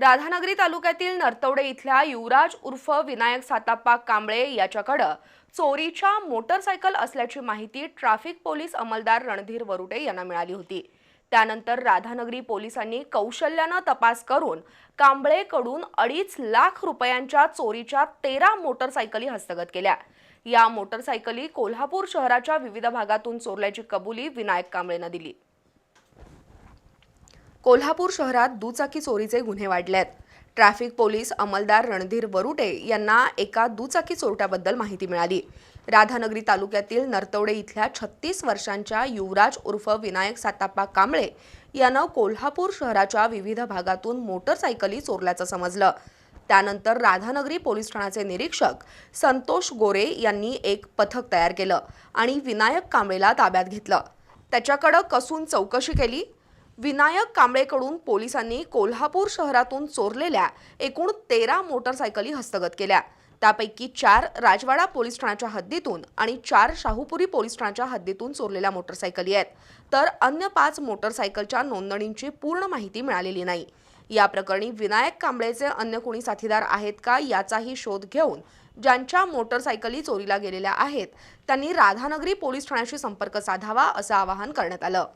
राधानगरी तालुक्यातील नरतवडे इथल्या युवराज उर्फ विनायक साताप्पा कांबळे याच्याकडं चोरीच्या मोटरसायकल असल्याची माहिती ट्रॅफिक पोलीस अंमलदार रणधीर वरुटे यांना मिळाली होती. त्यानंतर राधानगरी पोलिसांनी कौशल्यानं तपास करून कांबळेकडून अडीच लाख रुपयांच्या चोरीच्या तेरा मोटरसायकली हस्तगत केल्या. या मोटरसायकली कोल्हापूर शहराच्या विविध भागातून चोरल्याची कबुली विनायक कांबळेनं दिली. कोल्हापूर शहरात दुचाकी चोरीचे गुन्हे वाढलेत. ट्रॅफिक पोलीस अंमलदार रणधीर वरुटे यांना एका दुचाकी चोरट्याबद्दल माहिती मिळाली. राधानगरी तालुक्यातील नरतवडे इथल्या छत्तीस वर्षांच्या युवराज उर्फ विनायक साताप्पा कांबळे यानं कोल्हापूर शहराच्या विविध भागातून मोटरसायकली चोरल्याचं समजलं. त्यानंतर राधानगरी पोलीस ठाण्याचे निरीक्षक संतोष गोरे यांनी एक पथक तयार केलं आणि विनायक कांबळेला ताब्यात घेतलं. त्याच्याकडं कसून चौकशी केली? विनायक कांबळेकडून पोलिसांनी कोल्हापूर शहरातून चोरलेल्या एकूण तेरा मोटरसायकली हस्तगत केल्या. त्यापैकी चार राजवाडा पोलीस ठाण्याच्या हद्दीतून आणि चार शाहूपुरी पोलीस ठाण्याच्या हद्दीतून चोरलेल्या मोटरसायकली आहेत. तर अन्य पाच मोटरसायकलच्या नोंदणींची पूर्ण माहिती मिळालेली नाही. या प्रकरणी विनायक कांबळेचे अन्य कोणी साथीदार आहेत का याचाही शोध घेऊन ज्यांच्या मोटरसायकली चोरीला गेलेल्या आहेत त्यांनी राधानगरी पोलीस ठाण्याशी संपर्क साधावा असं आवाहन करण्यात आलं.